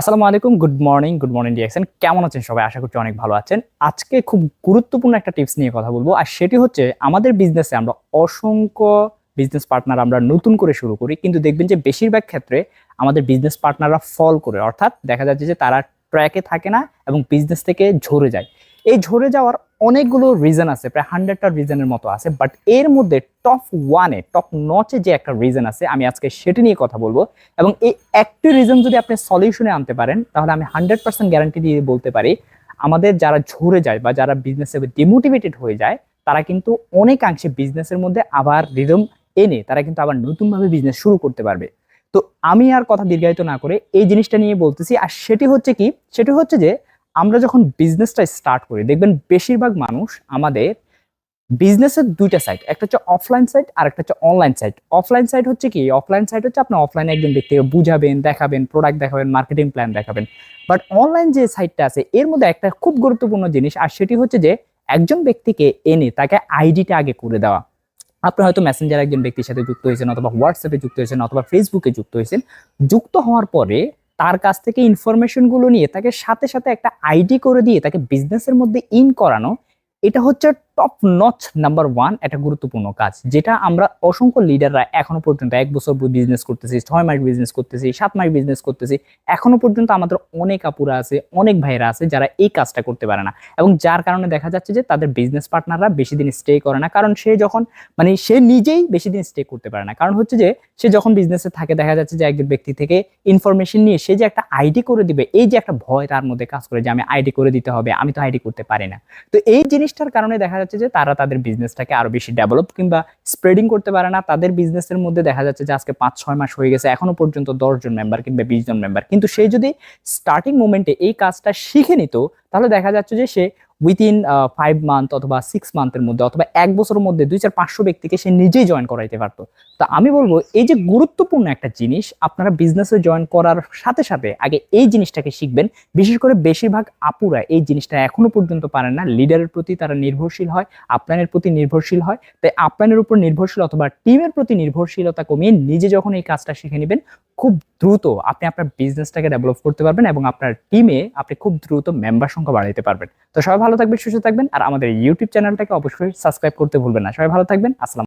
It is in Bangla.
আসসালামু আলাইকুম, good morning good morning DXN কেমন আছেন সবাই? আশা করছি অনেক ভালো আছেন। আজকে খুব গুরুত্বপূর্ণ একটা টিপস নিয়ে কথা বলব, আর সেটি হচ্ছে আমাদের বিজনেসে আমরা অসংখ্য বিজনেস পার্টনার আমরা নতুন করে শুরু করি, কিন্তু দেখবেন যে বেশিরভাগ ক্ষেত্রে আমাদের বিজনেস পার্টনাররা ফল করে। অর্থাৎ দেখা যাচ্ছে যে তারা ট্র্যাকে থাকে না এবং বিজনেস থেকে ঝরে যায়। এই ঝরে যাওয়ার অনেকগুলো রিজন আছে, প্রায় হান্ড্রেডটা রিজনের মতো আছে বাট এর মধ্যে টপ ওয়ানে টপ নচে যে একটা রিজন আছে, আমি আজকে সেটি নিয়ে কথা বলব। এবং এই একটি রিজন যদি আপনি সলিউশনে আনতে পারেন, তাহলে আমি হান্ড্রেড পার্সেন্ট গ্যারান্টি দিয়ে বলতে পারি, আমাদের যারা ঝরে যায় বা যারা বিজনেসে ডিমোটিভেটেড হয়ে যায়, তারা কিন্তু অনেকাংশে বিজনেসের মধ্যে আবার রিদম এনে, তারা কিন্তু আবার নতুনভাবে বিজনেস শুরু করতে পারবে। তো আমি আর কথা দীর্ঘায়িত না করে এই জিনিসটা নিয়ে বলতেছি, আর সেটি হচ্ছে কি? সেটি হচ্ছে যে আমরা যখন বিজনেসটা স্টার্ট করি, দেখবেন বেশিরভাগ মানুষ আমাদের বিজনেসের দুইটা সাইট একটা হচ্ছে অফলাইন সাইট আর একটা হচ্ছে অনলাইন সাইট অফলাইন সাইট হচ্ছে কি? অফলাইন সাইট হচ্ছে আপনি অফলাইনে একজন ব্যক্তিকে বুঝাবেন, দেখাবেন প্রোডাক্ট দেখাবেন মার্কেটিং প্ল্যান দেখাবেন। বাট অনলাইন যে সাইটটা আছে, এর মধ্যে একটা খুব গুরুত্বপূর্ণ জিনিস, আর সেটি হচ্ছে যে একজন ব্যক্তিকে এনে তাকে আইডিটা আগে করে দেওয়া। আপনি হয়তো মেসেঞ্জার একজন ব্যক্তির সাথে যুক্ত হয়েছেন অথবা হোয়াটসঅ্যাপে যুক্ত হয়েছেন অথবা ফেসবুকে যুক্ত হয়েছেন। যুক্ত হওয়ার পরে তার কাছ থেকে ইনফরমেশনগুলো নিয়ে তাকে সাথে সাথে একটা আইডি করে দিয়ে তাকে বিজনেসের মধ্যে ইন করানো, এটা হচ্ছে টপ নচ নাম্বার ওয়ান একটা গুরুত্বপূর্ণ কাজ, যেটা আমরা অসংখ্য লিডাররা এখনও পর্যন্ত এক বছর বিজনেস করতেছি, ছয় মাস বিজনেস করতেছি, সাত মাস বিজনেস করতেছি, এখনও পর্যন্ত আমাদের অনেক আপুরা আছে, অনেক ভাইরা আছে যারা এই কাজটা করতে পারে না। এবং যার কারণে দেখা যাচ্ছে যে তাদের বিজনেস পার্টনাররা বেশি দিন স্টে করে না, কারণ সে যখন মানে সে নিজেই বেশি দিন স্টে করতে পারে না। কারণ হচ্ছে যে সে যখন বিজনেসে থাকে, দেখা যাচ্ছে যে একজন ব্যক্তি থেকে ইনফরমেশন নিয়ে সে যে একটা আইডি করে দিবে, এই যে একটা ভয় তার মধ্যে কাজ করে যে আমি আইডি করে দিতে হবে, আমি তো আইডি করতে পারি না। তো এই জিনিসটার কারণে দেখা যাচ্ছে যে তারা তাদের বিজনেসটাকে আরও বেশি ডেভেলপ কিংবা স্প্রেডিং করতে পারে না। তাদের বিজনেসের মধ্যে দেখা যাচ্ছে যে আজকে পাঁচ, ছয় মাস হয়ে গেছে, এখনও পর্যন্ত দশজন মেম্বার কিংবা বিশ জন মেম্বার কিন্তু সে যদি স্টার্টিং মোমেন্টে এই কাজটা শিখে নিত, তাহলে দেখা যাচ্ছে যে সে উইথিন ফাইভ মান্থ অথবা সিক্স মান্থের মধ্যে অথবা এক বছরের মধ্যে দুই চার পাঁচশো ব্যক্তিকে সে নিজেই জয়েন করাইতে পারতো। তো আমি বলব, এই যে গুরুত্বপূর্ণ একটা জিনিস, আপনারা বিজনেসে জয়েন করার সাথে সাথে আগে এই জিনিসটাকে শিখবেন। বিশেষ করে বেশিরভাগ আপুরা এই জিনিসটা এখনও পর্যন্ত পারেন না। লিডারের প্রতি তারা নির্ভরশীল হয়, আপনাদের প্রতি নির্ভরশীল হয়। তাই আপনাদের উপর নির্ভরশীল অথবা টিমের প্রতি নির্ভরশীলতা কমিয়ে নিজে যখন এই কাজটা শিখে নেবেন, খুব দ্রুত আপনি আপনার বিজনেসটাকে ডেভেলপ করতে পারবেন এবং আপনার টিমে আপনি খুব দ্রুত মেম্বার সংখ্যা বাড়াইতে পারবেন। তো সবাই ভালো থাকবেন, সুস্থ থাকবেন, আর আমাদের ইউটিউব চ্যানেলটাকে অবশ্যই সাবস্ক্রাইব করতে ভুলবেন না। সবাই ভালো থাকবেন, আসসালাম